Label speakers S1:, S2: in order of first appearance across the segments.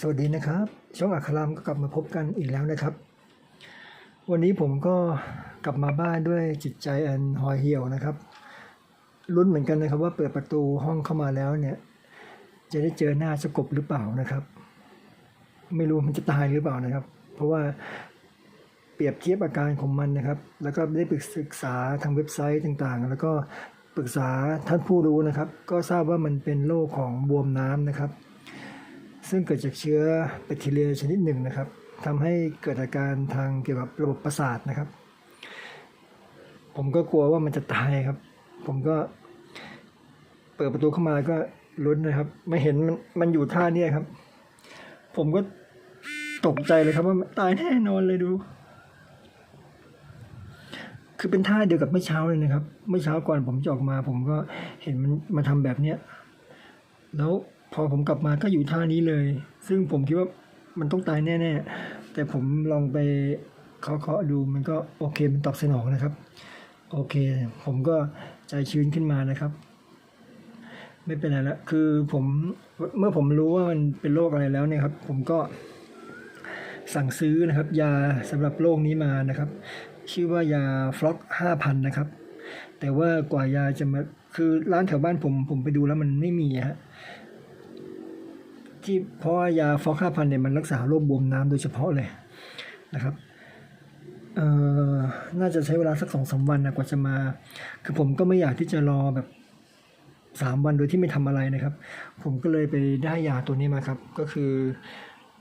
S1: สวัสดีนะครับ ช่องอัครามก็กลับมาพบกันอีกแล้วนะครับ วันนี้ผมก็กลับมาบ้านด้วยจิตใจอันห่อเหี่ยวนะครับลุ้นเหมือนกันนะครับว่าเปิดประตูห้องเข้ามาแล้วเนี่ย จะได้เจอหน้าสกบหรือเปล่านะครับ ไม่รู้มันจะตายหรือเปล่านะครับ เพราะว่าเปรียบเทียบอาการของมันนะครับ แล้วก็ได้ปรึกษาทางเว็บไซต์ต่างๆ แล้วก็ปรึกษาท่านผู้รู้นะครับ ก็ทราบว่ามันเป็นโรคของบวมน้ำนะครับ ซึ่งเกิดจากเชื้อแบคทีเรียชนิดหนึ่งนะครับทำให้เกิดอาการทางเกี่ยวกับระบบประสาทนะครับ ผมก็กลัวว่ามันจะตายครับ ผมก็เปิดประตูเข้ามาก็ลุ้นนะครับไม่เห็นมันมันอยู่ท่าเนี้ยครับ ผมก็ตกใจเลยครับว่าตายแน่นอนเลยดู คือเป็นท่าเดียวกับเมื่อเช้าเลยนะครับ เมื่อเช้าก่อนผมจะออกมา ผมก็เห็นมันมาทำแบบเนี้ยแล้ว พอผมกลับมาก็อยู่ท่านี้เลย ซึ่งผมคิดว่ามันต้องตายแน่ๆ แต่ผมลองไปเคาะๆดูมันก็โอเคมันตอบสนองนะครับ โอเค ผมก็ใจชื้นขึ้นมานะครับ ไม่เป็นไรละคือผมเมื่อผมรู้ว่ามันเป็นโรคอะไรแล้วเนี่ยครับ ผมก็สั่งซื้อนะครับยาสำหรับโรคนี้มานะครับ ชื่อว่ายาฟล็อกห้าพันนะครับ แต่ว่ากว่ายาจะมาคือร้านแถวบ้านผมผมไปดูแล้วมันไม่มีฮะ ที่เพราะว่ายาฟอกห้าพันเนี่ยมันรักษาโรคบวมน้ำโดยเฉพาะเลยนะครับเอ่อน่าจะใช้เวลาสักสองสามวันนะกว่าจะมา คือผมก็ไม่อยากที่จะรอแบบสามวันโดยที่ไม่ทำอะไรนะครับ ผมก็เลยไปได้ยาตัวนี้มาครับ ก็คือ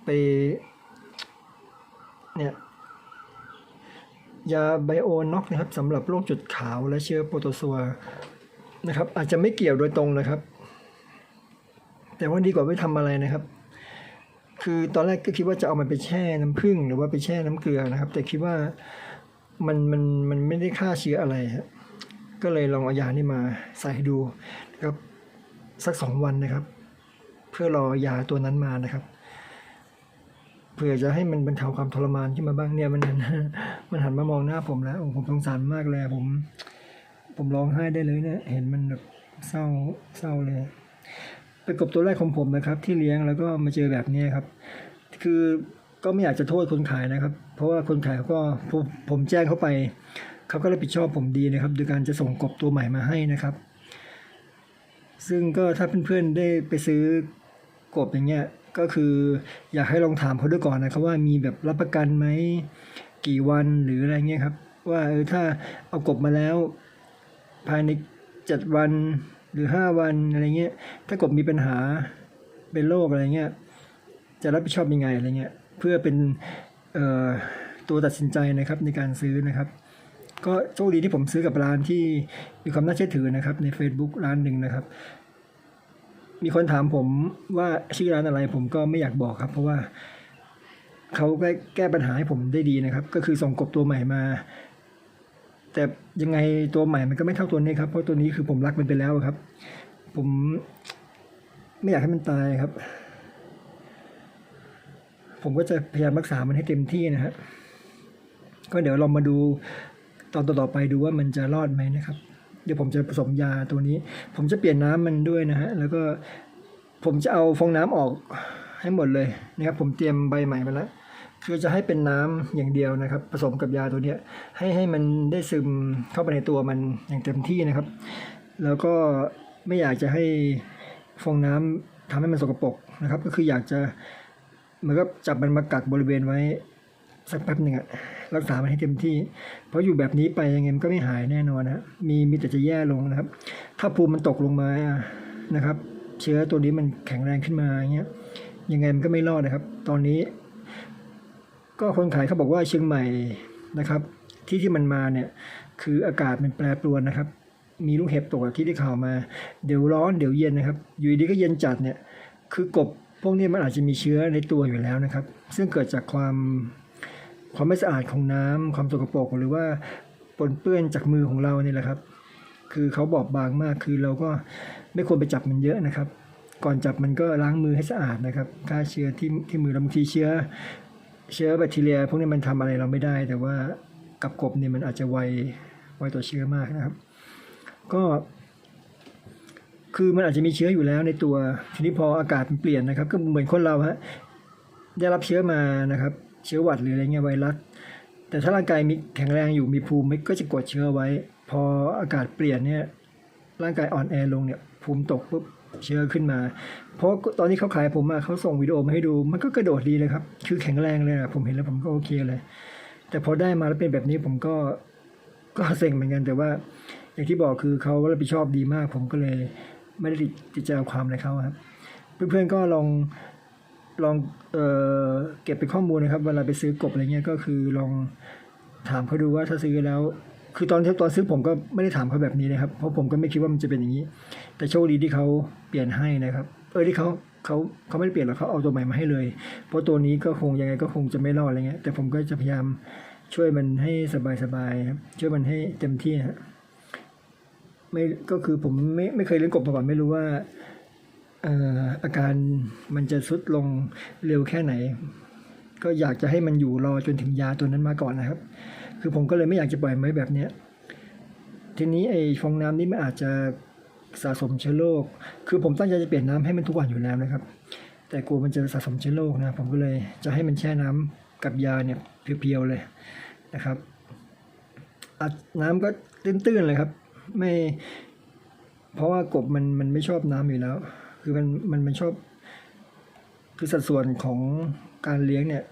S1: ไปเนี่ยยาไบโอน็อกนะครับสำหรับโรคจุดขาวและเชื้อโปรโตซัวนะครับ อาจจะไม่เกี่ยวโดยตรงนะครับ แต่ว่าดีกว่าไม่ทำอะไรนะครับ คือตอนแรกก็คิดว่าจะเอามันไปแช่น้ำผึ้งหรือว่าไปแช่น้ำเกลือนะครับ แต่คิดว่ามันมันมันไม่ได้ฆ่าเชื้ออะไรฮะก็เลยลองเอายานี่มาใส่ดูนะครับสักสองวันนะครับ เพื่อรอยาตัวนั้นมานะครับเผื่อจะให้มันบรรเทาความทรมานขึ้นมาบ้างเนี่ยมันมันหันมามองหน้าผมแล้วผมสงสารมากเลยผม ผมร้องไห้ได้เลยเนี่ยเห็นมันแบบเศร้าเศร้าเลย เป็นกบตัวแรกของผมนะครับ ที่เลี้ยงแล้วก็มาเจอแบบนี้ครับ คือก็ไม่อยากจะโทษคนขายนะครับ เพราะว่าคนขายเขาก็ผมผมแจ้งเขาไปเขาก็รับผิดชอบผมดีนะครับ โดยการจะส่งกบตัวใหม่มาให้นะครับ ซึ่งก็ถ้าเพื่อนๆได้ไปซื้อกบอย่างเงี้ยก็คืออยากให้ลองถามเขาด้วยก่อนนะครับว่ามีแบบรับประกันไหมกี่วันหรืออะไรเงี้ยครับ ว่าเออถ้าเอากบมาแล้ว ภายในเจ็ดวัน หรือห้าวันอะไรเงี้ย ถ้ากบมีปัญหาเป็นโรคอะไรเงี้ย จะรับผิดชอบยังไงอะไรเงี้ย เพื่อเป็นตัวตัดสินใจนะครับในการซื้อนะครับ ก็โชคดีที่ผมซื้อกับร้านที่มีความน่าเชื่อถือนะครับ ใน Facebook ร้านหนึ่งนะครับ มีคนถามผมว่าชื่อร้านอะไรผมก็ไม่อยากบอกครับ เพราะว่าเขาก็แก้ปัญหาให้ผมได้ดีนะครับ ก็คือส่งกบตัวใหม่มา แต่ยังไงตัวใหม่มันก็ไม่เท่าตัวนี้ครับ เพราะตัวนี้คือผมรักมันไปแล้วครับ ผม ไม่อยากให้มันตายครับ ผมก็จะพยายามรักษามันให้เต็มที่นะฮะก็เดี๋ยวเรามาดูตอนต่อๆไปดูว่ามันจะรอดไหมนะครับ เดี๋ยวผมจะผสมยาตัวนี้ ผมจะเปลี่ยนน้ำมันด้วยนะฮะแล้วก็ผมจะเอาฟองน้ำออกให้หมดเลยนะครับ ผมเตรียมใบใหม่มาแล้ว คือจะให้เป็นน้ำอย่างเดียวนะครับ ผสมกับยาตัวนี้ให้ให้มันได้ซึมเข้าไปในตัวมันอย่างเต็มที่นะครับ แล้วก็ไม่อยากจะให้ฟองน้ำทำให้มันสกปรกนะครับ ก็คืออยากจะเหมือนกับจับมันมากักบริเวณไว้สักแป๊บหนึ่งอะรักษามันให้เต็มที่ เพราะอยู่แบบนี้ไปยังไงมันก็ไม่หายแน่นอนนะฮะมีมีแต่จะแย่ลงนะครับ ถ้าภูมิมันตกลงมานะครับ เชื้อตัวนี้มันแข็งแรงขึ้นมาอย่างเงี้ยยังไงมันก็ไม่รอดนะครับ ตอนนี้ ก็คนขายเขาบอกว่าเชียงใหม่นะครับ ที่ที่มันมาเนี่ยคืออากาศมันแปรปรวนนะครับ มีลูกเห็บตกที่ได้ข่าวมา เดี๋ยวร้อนเดี๋ยวเย็นนะครับ อยู่ดีก็เย็นจัดเนี่ยคือกบพวกนี้มันอาจจะมีเชื้อในตัวอยู่แล้วนะครับ ซึ่งเกิดจากความความไม่สะอาดของน้ำความสกปรกหรือว่าปนเปื้อนจากมือของเราเนี่ยแหละครับ คือเขาบอบบางมากคือเราก็ไม่ควรไปจับมันเยอะนะครับ ก่อนจับมันก็ล้างมือให้สะอาดนะครับฆ่าเชื้อที่ที่มือเราบางทีเชื้อ เชื้อแบคทีเรียพวกนี้มันทำอะไรเราไม่ได้ แต่ว่ากับกบเนี่ยมันอาจจะไวไวต่อเชื้อมากนะครับ ก็ คือมันอาจจะมีเชื้ออยู่แล้วในตัวทีนี้พออากาศมันเปลี่ยนนะครับ ก็เหมือนคนเราฮะได้รับเชื้อมานะครับ เชื้อหวัดหรืออะไรเงี้ยไวรัสแต่ถ้าร่างกายมีแข็งแรงอยู่มีภูมิก็จะกดเชื้อไว้ พออากาศเปลี่ยนเนี่ยร่างกายอ่อนแอลงเนี่ยภูมิตกปุ๊บ เชื้อขึ้นมา เพราะตอนที่เขาขายผมมาเขาส่งวิดีโอมาให้ดู มันก็กระโดดดีเลยครับ คือแข็งแรงเลยอะผมเห็นแล้วผมก็โอเคเลย แต่พอได้มาแล้วเป็นแบบนี้ผมก็ก็เซ็งเหมือนกันแต่ว่า อย่างที่บอกคือเขารับผิดชอบดีมาก ผมก็เลยไม่ได้ติดติดใจเอาความอะไรเขาครับ เพื่อนๆก็ลองลองเออเก็บเป็นข้อมูลนะครับ เวลาไปซื้อกบอะไรเงี้ยก็คือลองถามเขาดูว่าถ้าซื้อแล้ว คือตอนตอนซื้อผมก็ไม่ได้ถามเขาแบบนี้นะครับ เพราะผมก็ไม่คิดว่ามันจะเป็นอย่างนี้ แต่โชคดีที่เขาเปลี่ยนให้นะครับ เออที่เขาเขาเขาไม่ได้เปลี่ยนหรอกเขาเอาตัวใหม่มาให้เลย เพราะตัวนี้ก็คงยังไงก็คงจะไม่รอดอะไรเงี้ยแต่ผมก็จะพยายามช่วยมันให้สบายๆครับช่วยมันให้เต็มที่ฮะไม่ก็คือผมไม่ไม่เคยเลี้ยงกบมาก่อนไม่รู้ว่าเอ่ออาการมันจะทรุดลงเร็วแค่ไหน ก็อยากจะให้มันอยู่รอจนถึงยาตัวนั้นมาก่อนนะครับ คือผมก็เลยไม่อยากจะปล่อยไว้แบบเนี้ยทีนี้ไอ้ฟองน้ำนี่มันอาจจะสะสมเชื้อโรค คือผมตั้งใจจะเปลี่ยนน้ำให้มันทุกวันอยู่แล้วนะครับ แต่กลัวมันจะสะสมเชื้อโรคนะ ผมก็เลยจะให้มันแช่น้ำกับยาเนี่ยเพียวๆเลยนะครับน้ำก็ตื้นๆเลยครับ ไม่ เพราะว่ากบมันมันไม่ชอบน้ำอยู่แล้ว คือมันมันมันชอบ คือสัดส่วนของการเลี้ยงเนี่ย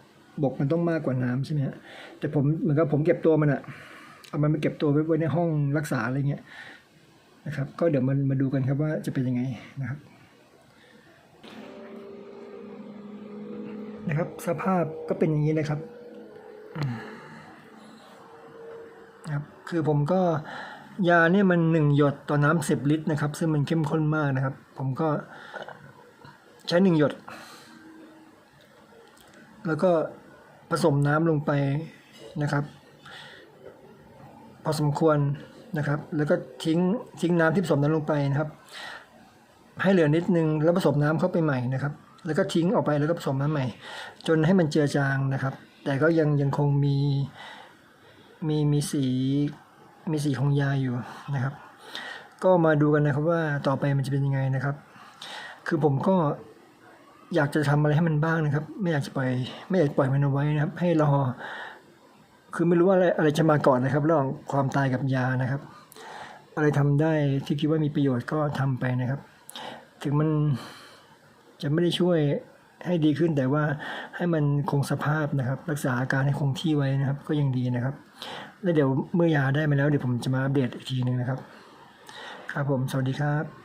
S1: บกมันต้องมากกว่าน้ำใช่ไหมฮะแต่ผมเหมือนกับผมเก็บตัวมันอะเอามันไปเก็บตัวไว้ไว้ในห้องรักษาอะไรเงี้ยนะครับ ก็เดี๋ยวมันมาดูกันครับว่าจะเป็นยังไงนะครับ นะครับ สภาพก็เป็นอย่างนี้นะครับนะครับคือผมก็ยาเนี่ยมันหนึ่งหยดต่อน้ำสิบลิตรนะครับ ซึ่งมันเข้มข้นมากนะครับ ผมก็ใช้หนึ่งหยด แล้วก็ ผสมน้ำลงไปนะครับ พอสมควรนะครับ แล้วก็ทิ้งทิ้งน้ำที่ผสมนั้นลงไปนะครับ ให้เหลือนิดนึงแล้วผสมน้ำเข้าไปใหม่นะครับ แล้วก็ทิ้งออกไปแล้วก็ผสมน้ำใหม่ จนให้มันเจือจางนะครับ แต่ก็ยังยังคงมีมีมีสีมีสีของยาอยู่นะครับ ก็มาดูกันนะครับว่าต่อไปมันจะเป็นยังไงนะครับ คือผมก็ อยากจะทำอะไรให้มันบ้างนะครับ ไม่อยากจะปล่อยไม่อยากปล่อยมันเอาไว้นะครับ ให้รอคือไม่รู้ว่าอะไรอะไรจะมาก่อนนะครับเระหว่างความตายกับยานะครับ อะไรทำได้ที่คิดว่ามีประโยชน์ก็ทำไปนะครับ ถึงมันจะไม่ได้ช่วยให้ดีขึ้นแต่ว่าให้มันคงสภาพนะครับ รักษาอาการให้คงที่ไว้นะครับ ก็ยังดีนะครับ แล้วเดี๋ยวเมื่อยาได้มาแล้วเดี๋ยวผมจะมาอัปเดตอีกทีหนึ่งนะครับ ครับผมสวัสดีครับ